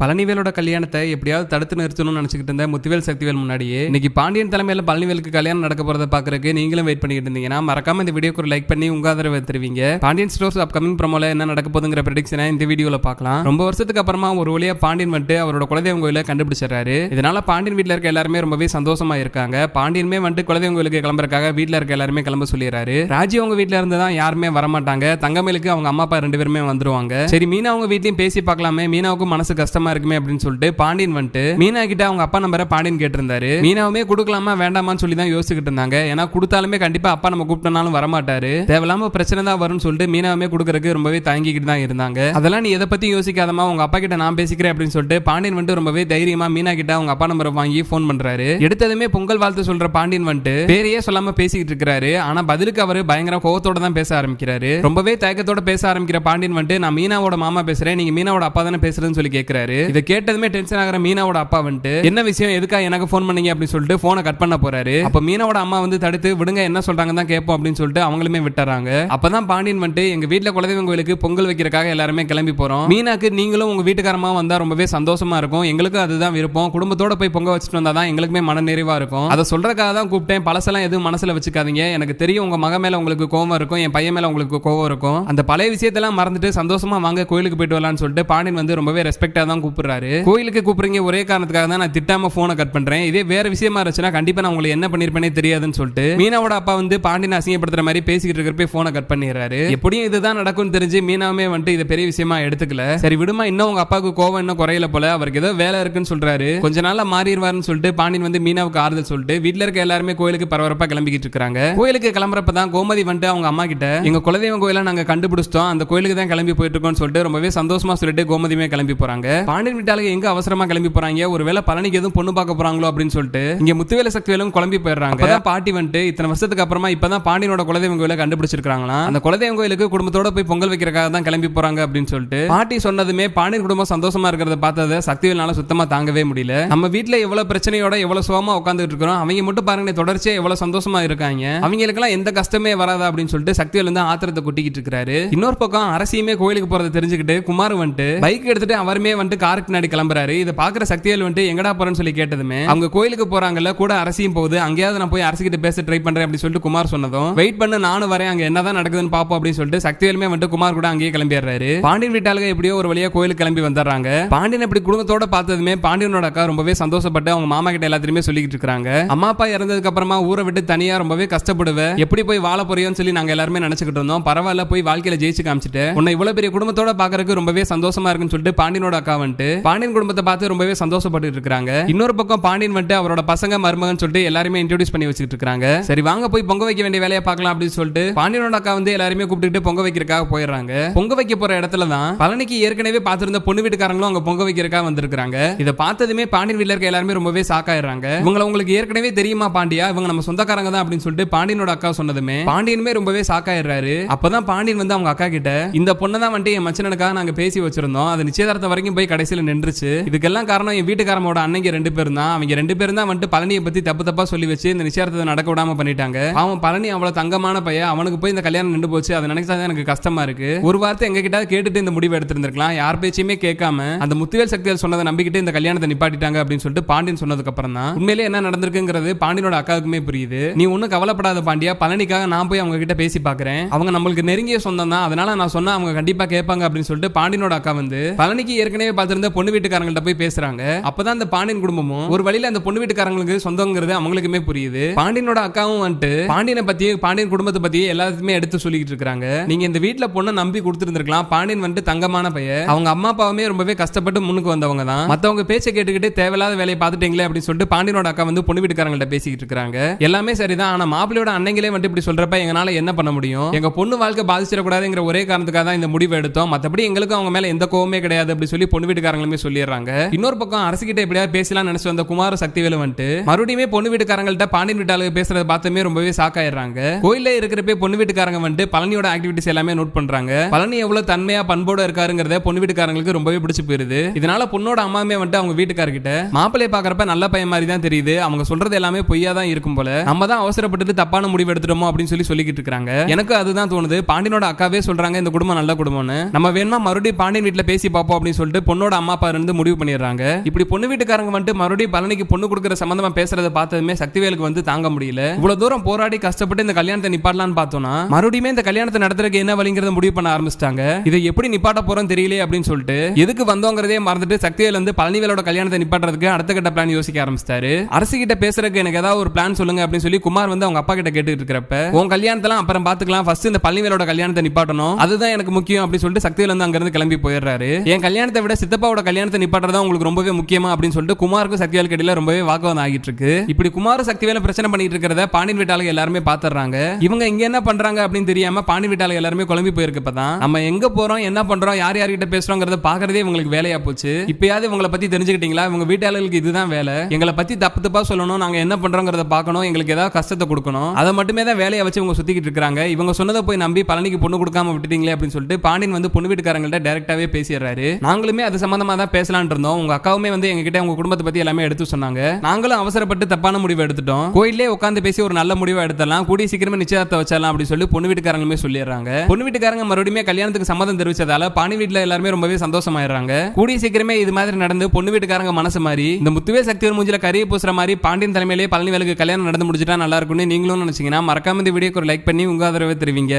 பழனிவேலோட கல்யாணத்தை எப்படியாவது தடுத்து நிறுத்தணும்னு நினச்சிக்கிட்டு இருந்த முத்துவேல் சக்திவேல் முன்னாடியே இன்னைக்கு பாண்டியன் தலைமையில் பழனிவேலுக்கு கல்யாணம் நடக்க போறத பாக்குறதுக்கு நீங்களும் வெயிட் பண்ணிட்டு இருந்தீங்கன்னா மறக்காம இந்த வீடியோக்கு ஒரு லைக் பண்ணி உங்க ஆதரவை தருவீங்க. பாண்டியன் ஸ்டோர்ஸ் அப்கமிங் ப்ரோமோல என்ன நடக்க போதுங்கிற ப்ரெடிக்ஷனை இந்த வீடியோல பார்க்கலாம். ரொம்ப வருஷத்துக்கு அப்புறமா ஒரு வழியா பாண்டியன் வந்துட்டு அவரோட குலதெய்வம் கோயில கண்டுபிடிச்சிடறாரு. இதனால பாண்டியன் வீட்டில் இருக்க எல்லாருமே ரொம்பவே சந்தோஷமா இருக்காங்க. பாண்டியனுமே வந்துட்டு குலதெய்வம் கோயிலுக்கு கிளம்புறதுக்காக வீட்டில் இருக்க எல்லாருமே கிளம்ப சொல்லிடுறாரு. ராஜி அவங்க வீட்டில் இருந்து தான் யாருமே வரமாட்டாங்க. தங்கமேலுக்கு அவங்க அம்மா அப்பா ரெண்டு பேருமே வந்துருவாங்க. சரி மீனா அவங்க வீட்லயும் பேசி பார்க்கலாமே. மீனாவுக்கும் மனசு கஷ்டமா இருக்குமே அப்படின்னு சொல்லிட்டு பாண்டியன் வந்துட்டு மீனா கிட்ட அவங்க அப்பா நம்பரை பாண்டியன் கேட்டிருந்தாரு. மீனாவுமே கொடுக்கலாமா வேண்டாமான்னு சொல்லி தான் யோசிச்சுட்டு இருந்தாங்க. ஏன்னா கொடுத்தாலுமே கண்டிப்பா அப்பா நம்ம கூப்பிட்டனாலும் வரமாட்டாரு. தேவையில்லாம பிரச்சனை தான் வரும்னு சொல்லிட்டு மீனாவுமே கொடுக்கறதுக்கு ரொம்பவே தயங்கிக்கிட்டு தான் இருந்தாங்க. அதெல்லாம் நீ எதை பத்தி யோசிக்காதமா உங்க அப்பா கிட்ட நான் பேசிக்கிறேன் அப்படின்னு சொல்லிட்டு பாண்டியன் வந்துட்டு ரொம்பவே தைரியமா மீனா கிட்ட அவங்க அப்பா நம்பரை வாங்கி ஃபோன் பண்றாரு. எடுத்ததுமே பொங்கல் வாழ்த்து சொல்ற பாண்டியன் வந்துட்டு பேரையே சொல்லாம பேசிக்கிட்டு இருக்காரு ஆனா பதிலுக்கு அவரு பயங்கர கோவத்தோட தான் பேச ஆரம்பிக்கிறாரு. ரொம்பவே தயக்கத்தோட பேச ஆரம்பிக்கிற பாண்டியன் வந்துட்டு நான் மீனாவோட மாமா பேசுறேன் நீங்க மீனாவோட அப்பா தானே பேசுறதுன்னு சொல்லி கேட்கிறாரு இதை கேட்டதுமே டென்ஷன் ஆகிற மீனாவோட அப்பா வந்துட்டு என்ன விஷயம்? எதுக்காக எனக்கு ஃபோன் பண்ணீங்க? அப்படின்னு சொல்லிட்டு போனை கட் பண்ண போறாரு. அப்ப மீனாவோட அம்மா வந்து தடுத்து விடுங்க என்ன சொல்றாங்க தான் கேட்போம் அப்படின்னு சொல்லிட்டு அவங்களுமே விட்டுறாங்க. அப்பதான் பாண்டியன் வந்துட்டு எங்க வீட்டுல குலதெய்வம் கோயிலுக்கு பொங்கல் வைக்கிறக்காக எல்லாருமே கிளம்பி போறோம். மீனாக்கு நீங்களும் உங்க வீட்டுக்காரமா வந்தா ரொம்பவே சந்தோஷமா இருக்கும். எங்களுக்கும் அதுதான் விருப்பம். குடும்பத்தோட போய் பொங்க வச்சுட்டு வந்தா தான் எங்களுக்குமே மன நிறைவா இருக்கும். அதை சொல்றதுக்காக தான் கூப்பிட்டேன். பழசெல்லாம் எதுவும் மனசுல வச்சுக்காதீங்க. எனக்கு தெரியும் உங்க மக மேல உங்களுக்கு கோவம் இருக்கும் என் பையன் மேல உங்களுக்கு கோவம் இருக்கும். அந்த பழைய விஷயத்தெல்லாம் மறந்துட்டு சந்தோஷமா வாங்க கோயிலுக்கு போயிட்டு வரலாம்னு சொல்லிட்டு பாண்டியன் வந்து ரொம்பவே ரெஸ்பெக்டா தான் கூப்பிடுறாரு. கோயிலுக்கு கூப்பிடுறீங்க ஒரே காரணத்துக்காக தான் நான் திட்டாம போனை கட் பண்றேன். இதே வேற விஷயமா இருந்துச்சுன்னா கண்டிப்பா நான் உங்களுக்கு என்ன பண்ணிருப்பேனே தெரியாதுன்னு சொல்லிட்டு மீனாவோட அப்பா வந்து பாண்டியன் அசிங்கப்படுத்துற மாதிரி பேசிக்கிட்டு இருக்கிறப்ப போனை கட் பண்ணிடுறாரு. எப்படியும் இதுதான் நடக்கும்னு தெரிஞ்சு மீனாவுமே வந்துட்டு இதை பெரிய விஷயமா எடுத்துக்கல. சரி விடுமா இன்னும் உங்க அப்பாவுக்கு கோவம் இன்னும் குறையல போல அவருக்கு ஏதோ வேலை இருக்குன்னு சொல்றாரு. கொஞ்ச நாள்ல மாறிடுவாருன்னு சொல்லிட்டு பாண்டியன் வந்து மீனாவுக்கு ஆறுதல் சொல்லிட்டு வீட்டுல இருக்க எல்லாருமே கோயிலுக்கு பரபரப்பா கிளம்பிக்கிட்டு இருக்காங்க. கோயிலுக்கு கிளம்புறப்ப தான் கோமதி வந்துட்டு அவங்க அம்மா கிட்ட எங்க குலதெய்வம் கோயில நாங்க கண்டுபிடிச்சிட்டோம். அந்த கோயிலுக்கு தான் கிளம்பி போயிட்டு இருக்கோம்னு சொல்லிட்டு ரொம்பவே சந்தோஷமா சொல்லிட்டு கோமதியுமே கிளம்பி போறாங்க. பாண்டியன் வீட்டாளுக்கு எங்க அவசரமா கிளம்பி போறாங்க? ஒருவேளை பழனிக்கு எதுவும் பொண்ணு பார்க்க போறாங்களோ அப்படின்னு சொல்லிட்டு இங்க முத்துவேல சக்திவேலும் குழம்பி போயிடுறாங்க. பாட்டி வந்துட்டு இத்தனை வருஷத்துக்கு அப்புறமா இப்பதான் பாண்டியனோட குலதெய்வம் கோயில கண்டுபிடிச்சிருக்காங்களாம் அந்த குலதெய்வம் கோயிலுக்கு குடும்பத்தோட போய் பொங்கல் வைக்கிறக்காக தான் கிளம்பி போறாங்க அப்படின்னு சொல்லிட்டு பாட்டி சொன்னதுமே பாண்டியன் குடும்பம் சந்தோஷமா இருக்கிறத பார்த்ததை சக்திவேல்னால சுத்தமா தாங்கவே முடியல. நம்ம வீட்ல எவ்வளவு பிரச்சனையோட எவ்வளவு சுகமா உட்காந்துட்டு இருக்கிறோம். அவங்க மட்டும் பாருங்க தொடர்ச்சியா எவ்வளவு சந்தோஷமா இருக்காங்க. அவங்களுக்கெல்லாம் எந்த கஷ்டமே வராதா அப்படின்னு சொல்லிட்டு சக்திவேல் வந்து ஆத்திரத்தை கொட்டிக்கிட்டு இருக்காரு இன்னொரு பக்கம் அரசியுமே கோயிலுக்கு போறதை தெரிஞ்சுக்கிட்டு குமார் வந்துட்டு பைக் எடுத்துட்டு அவருமே வந்துட்டு காருக்கு பின்னாடி கிளம்புறாரு. இதை பாக்குற சக்திவேல் வந்துட்டு எங்கடா போறேன்னு சொல்லி கேட்டதுமே அவங்க கோயிலுக்கு போறாங்கல்ல கூட அரசியும் போகுது. அங்கேயாவது நான் போய் அரசிக்கிட்ட பேச ட்ரை பண்றேன் அப்படின்னு சொல்லிட்டு குமார் சொன்னதும் வெயிட் பண்ணு நானும் வரேன். அங்க என்னதான் நடக்குதுன்னு பாப்போம் அப்படின்னு சொல்லிட்டு சக்திவேலுமே வந்துட்டு குமார் கூட அங்கேயே கிளம்பிடுறாரு. பாண்டியன் வீட்டாளுங்க எப்படியோ ஒரு வழியா கோயிலுக்கு கிளம்பி வந்துடுறாங்க. பாண்டியன் இப்படி குடும்பத்தோட பார்த்ததுமே பாண்டியனோட அக்கா ரொம்பவே சந்தோஷப்பட்டு அவங்க மாமா கிட்ட எல்லாத்தையுமே சொல்லிக்கிட்டு இருக்காங்க. அம்மா அப்பா இறந்ததுக்கு அப்புறமா ஊரை விட்டு தனியா ரொம்பவே கஷ்டப்படுவ. எப்படி போய் வாழ போறியோன்னு சொல்லி நாங்க எல்லாருமே நினைச்சுக்கிட்டு இருந்தோம். பரவாயில்ல போய் வாழ்க்கையில ஜெயிச்சு காமிச்சிட்டு. உன்னை இவ்வளவு பெரிய குடும்பத்தோட பாக்குறதுக்கு ரொம்பவே சந்தோஷமா இருக்குன்னு சொல்லிட்டு பாண்டியனோட அக்கா வந்துட்டு பாண்டியன் குடும்பத்தை பார்த்து ரொம்பவே சந்தோஷப்பட்டு இருக்காங்க இன்னொரு பக்கம் பாண்டியன் வந்துட்டு அவரோட பசங்க மருமகன் சொல்லிட்டு எல்லாருமே இன்ட்ரோடியூஸ் பண்ணி வச்சுட்டு இருக்காங்க சரி வாங்க போய் பொங்க வைக்க வேண்டிய வேலையை பார்க்கலாம் அப்படின்னு சொல்லிட்டு பாண்டியனோட அக்கா வந்து எல்லாருமே கூப்பிட்டு பொங்க வைக்கிறதுக்காக போயிடுறாங்க. பொங்க வைக்க போற இடத்துல தான் பழனிக்கு ஏற்கனவே பார்த்திருந்த பொண்ணு வீட்டுக்காரங்களும் அங்க பொங்க வைக்கிறக்காக வந்திருக்காங்க இதை பார்த்ததுமே பாண்டியன் வீட்ல இருக்க எல்லாருமே ரொம்பவே சாக்காயிடுறாங்க இவங்களை உங்களுக்கு ஏற்கனவே தெரியுமா பாண்டியா? இவங்க நம்ம சொந்தக்காரங்க தான் அப்படின்னு சொல்லிட்டு பாண்டியனோட அக்கா சொன்னதுமே பாண்டியனுமே ரொம்பவே சாக்காயிடுறாரு அப்பதான் பாண்டியன் வந்து அவங்க அக்கா கிட்ட இந்த பொண்ணை தான் வந்துட்டு என் மச்சனனுக்காக நாங்க பேசி வச்சிருந்தோம். அது நிச்சயதார்த்தம் வரைக்கும் போய் கடைசியில் நின்றுச்சு. இதுக்கெல்லாம் காரணம் என் வீட்டுக்காரமோட அன்னைக்கு ரெண்டு பேரும் தான். அவங்க ரெண்டு பேரும் தான் வந்துட்டு பழனியை பத்தி தப்பு தப்பா சொல்லி வச்சு இந்த நிச்சயத்தை நடக்க விடாம பண்ணிட்டாங்க. அவன் பழனி அவ்வளவு தங்கமான பையன். அவனுக்கு போய் இந்த கல்யாணம் நின்று போச்சு. அதை நினைச்சா தான் எனக்கு கஷ்டமா இருக்கு. ஒரு வார்த்தை எங்க கிட்ட கேட்டுட்டு இந்த முடிவு எடுத்திருந்திருக்கலாம். யார் பேச்சையுமே கேட்காம அந்த முத்துவேல் சக்தியால் சொன்னதை நம்பிக்கிட்டு இந்த கல்யாணத்தை நிப்பாட்டிட்டாங்க அப்படின்னு சொல்லிட்டு பாண்டியன் சொன்னதுக்கு அப்புறம் தான். உண்மையிலே என்ன நடந்திருக்குங்கிறது பாண்டியனோட அக்காவுக்குமே புரியுது. நீ ஒன்னும் கவலைப்படாத பாண்டியா. பழனிக்காக நான் போய் அவங்க கிட்ட பேசி பாக்குறேன். அவங்க நம்மளுக்கு நெருங்கிய சொந்தம் தான். அதனால நான் சொன்னா அவங்க கண்டிப்பா கேட்பாங்க அப்படின்னு சொல்லிட்டு பாண்டியனோட அக்கா வந்து பழனிக்கு ஏற்கனவே பார்த்து பார்த்திருந்த பொண்ணு வீட்டுக்காரங்கள்ட்ட போய் பேசுறாங்க. அப்பதான் அந்த பாண்டியன் குடும்பமும் ஒரு வழியில அந்த பொண்ணு வீட்டுக்காரங்களுக்கு சொந்தங்கிறது அவங்களுக்குமே புரியுது. பாண்டியனோட அக்காவும் வந்துட்டு பாண்டியனை பத்தி பாண்டியன் குடும்பத்தை பத்தி எல்லாத்தையுமே எடுத்து சொல்லிக்கிட்டு இருக்காங்க நீங்க இந்த வீட்டுல பொண்ணை நம்பி கொடுத்துருந்துருக்கலாம். பாண்டியன் வந்துட்டு தங்கமான பையன். அவங்க அம்மா அப்பாவுமே ரொம்பவே கஷ்டப்பட்டு முன்னுக்கு வந்தவங்க தான். மத்தவங்க பேச்சை கேட்டுக்கிட்டு தேவையில்லாத வேலையை பார்த்துட்டீங்களே அப்படின்னு சொல்லிட்டு பாண்டியனோட அக்கா வந்து பொண்ணு வீட்டுக்காரங்கள்ட்ட பேசிக்கிட்டு இருக்காங்க எல்லாமே சரிதான். ஆனா மாப்பிள்ளையோட அன்னைங்களே வந்து இப்படி சொல்றப்ப எங்களால என்ன பண்ண முடியும்? எங்க பொண்ணு வாழ்க்கை பாதிச்சிடக்கூடாதுங்கிற ஒரே காரணத்துக்காக தான் இந்த முடிவு எடுத்தோம். மத்தபடி எங்களுக்கும் அவங்க மேல எந்த கோவமே கிடையாது அப்படி சொல்லி பொண்ணு வீட்டுக்காரங்களுமே சொல்லிடுறாங்க. இன்னொரு பக்கம் அரசு கிட்ட எப்படியாவது பேசலாம் நினைச்சு வந்த குமார சக்திவேலு வந்துட்டு மறுபடியுமே பொண்ணு வீட்டுக்காரங்கள்ட்ட பாண்டியன் வீட்டாளுக்கு பேசுறத பார்த்துமே ரொம்பவே சாக்காயிடுறாங்க கோயில இருக்கிறப்ப பொண்ணு வீட்டுக்காரங்க வந்துட்டு பழனியோட ஆக்டிவிட்டிஸ் எல்லாமே நோட் பண்றாங்க. பழனி எவ்வளவு தன்மையா பண்போட இருக்காருங்கிறத பொண்ணு வீட்டுக்காரங்களுக்கு ரொம்பவே பிடிச்சு போயிருது. இதனால பொண்ணோட அம்மாமே வந்துட்டு அவங்க வீட்டுக்காரர்கிட்ட மாப்பிள்ளைய பாக்குறப்ப நல்ல பையன் மாதிரி தான் தெரியுது. அவங்க சொல்றது எல்லாமே பொய்யா தான் இருக்கும் போல. நம்ம தான் அவசரப்பட்டு தப்பான முடிவு எடுத்துட்டோமோ அப்படின்னு சொல்லி சொல்லிக்கிட்டு இருக்காங்க. எனக்கு அதுதான் தோணுது. பாண்டியனோட அக்காவே சொல்றாங்க இந்த குடும்பம் நல்ல குடும்பம்னு. நம்ம வேணுமா மறுபடியும் பாண்டியன் வீட்டுல பேசி பார்ப்போம் அப்படின்னு சொல்லிட்டு பொண்ணோட பழனிவேலோட அம்மா அப்பா இருந்து முடிவு பண்ணிடுறாங்க. இப்படி பொண்ணு வீட்டுக்காரங்க வந்துட்டு மறுபடியும் பழனிக்கு பொண்ணு கொடுக்குற சம்பந்தமா பேசுறத பார்த்ததுமே சக்திவேலுக்கு வந்து தாங்க முடியல. இவ்வளவு தூரம் போராடி கஷ்டப்பட்டு இந்த கல்யாணத்தை நிப்பாட்டலாம்னு பார்த்தோம்னா மறுபடியும் இந்த கல்யாணத்தை நடத்துறதுக்கு என்ன வழிங்கிறத முடிவு பண்ண ஆரம்பிச்சிட்டாங்க. இதை எப்படி நிப்பாட்ட போறோம் தெரியல அப்படின்னு சொல்லிட்டு எதுக்கு வந்தோங்கிறதே மறந்துட்டு சக்திவேல் வந்து பழனிவேலோட கல்யாணத்தை நிப்பாட்டுறதுக்கு அடுத்த கட்ட பிளான் யோசிக்க ஆரம்பிச்சிட்டாரு. அரசு கிட்ட பேசுறதுக்கு எனக்கு ஏதாவது ஒரு பிளான் சொல்லுங்க அப்படின்னு சொல்லி குமார் வந்து அவங்க அப்பா கிட்ட கேட்டுட்டு இருக்கிறப்ப உன் கல்யாணத்தெல்லாம் அப்புறம் பாத்துக்கலாம் ஃபர்ஸ்ட் இந்த பழனிவேலோட கல்யாணத்தை நிப்பாட்டணும். அதுதான் எனக்கு முக்கியம் அப்படின்னு சொல்லிட்டு சக்திவேல் வந்து அங்கிருந்து கிளம்பி போயிடுறாரு. என் கல்யாணத்தை விட சித்த சித்தப்பாவோட கல்யாணத்தை நிப்பாட்டுறதா உங்களுக்கு ரொம்பவே முக்கியமா அப்படின்னு சொல்லிட்டு குமாருக்கும் சக்திவேல் கடையில ரொம்பவே வாக்குவாதம் ஆகிட்டு இருக்கு இப்படி குமார் சக்திவேல பிரச்சனை பண்ணிட்டு இருக்கிறத பாண்டியன் வீட்டாளங்க எல்லாருமே பாத்துறாங்க இவங்க இங்க என்ன பண்றாங்க அப்படின்னு தெரியாம பாண்டியன் வீட்டாளர் எல்லாருமே குழம்பி போயிருக்கப்பதான் நம்ம எங்க போறோம் என்ன பண்றோம் யார் யார்கிட்ட பேசுறோங்கிறத பாக்குறதே இவங்களுக்கு வேலையா போச்சு. இப்பயாவது இவங்களை பத்தி தெரிஞ்சுக்கிட்டீங்களா? இவங்க வீட்டாளர்களுக்கு இதுதான் வேலை. எங்களை பத்தி தப்பு தப்பா சொல்லணும் நாங்க என்ன பண்றோங்கிறத பார்க்கணும் எங்களுக்கு ஏதாவது கஷ்டத்தை கொடுக்கணும். அதை மட்டுமே தான் வேலையை வச்சு இவங்க சுத்திக்கிட்டு இருக்காங்க இவங்க சொன்னதை போய் நம்பி பழனிக்கு பொண்ணு கொடுக்காம விட்டுட்டீங்களே அப்படின்னு சொல்லிட்டு பாண்டியன் வந்து பொண்ணு வீட்டுக்காரங்கள்ட்ட டைரக்டாவே பேசிடுறாரு. நாங்களுமே அது சம்பந்தமா தான் பேசலான் இருந்தோம். உங்க அக்காவுமே வந்து எங்ககிட்ட உங்க குடும்பத்தை பத்தி எல்லாமே எடுத்து சொன்னாங்க. நாங்களும் அவசரப்பட்டு தப்பான முடிவு எடுத்துட்டோம். கோயிலே உட்காந்து பேசி ஒரு நல்ல முடிவை எடுத்துடலாம். கூடிய சீக்கிரமே நிச்சயத்தை வச்சிடலாம் அப்படின்னு சொல்லி பொண்ணு வீட்டுக்காரங்களுமே சொல்லிடுறாங்க. பொண்ணு வீட்டுக்காரங்க மறுபடியும் கல்யாணத்துக்கு சம்மதம் தெரிவிச்சதால பாணி வீட்டுல எல்லாருமே ரொம்பவே சந்தோஷமாயிடுறாங்க. கூடிய சீக்கிரமே இது மாதிரி நடந்து பொண்ணு வீட்டுக்காரங்க மனசு மாதிரி இந்த முத்துவே சக்திவர் மூஞ்சில கறியை பூசுற மாதிரி பாண்டியன் தலைமையிலேயே பழனிவேலுக்கு கல்யாணம் நடந்து முடிச்சிட்டா நல்லா இருக்கும்னு நீங்களும் நினைச்சீங்கன்னா மறக்காம இந்த வீடியோக்கு ஒரு லைக் பண்ணி உங்க ஆதரவை தெரிவிங்க.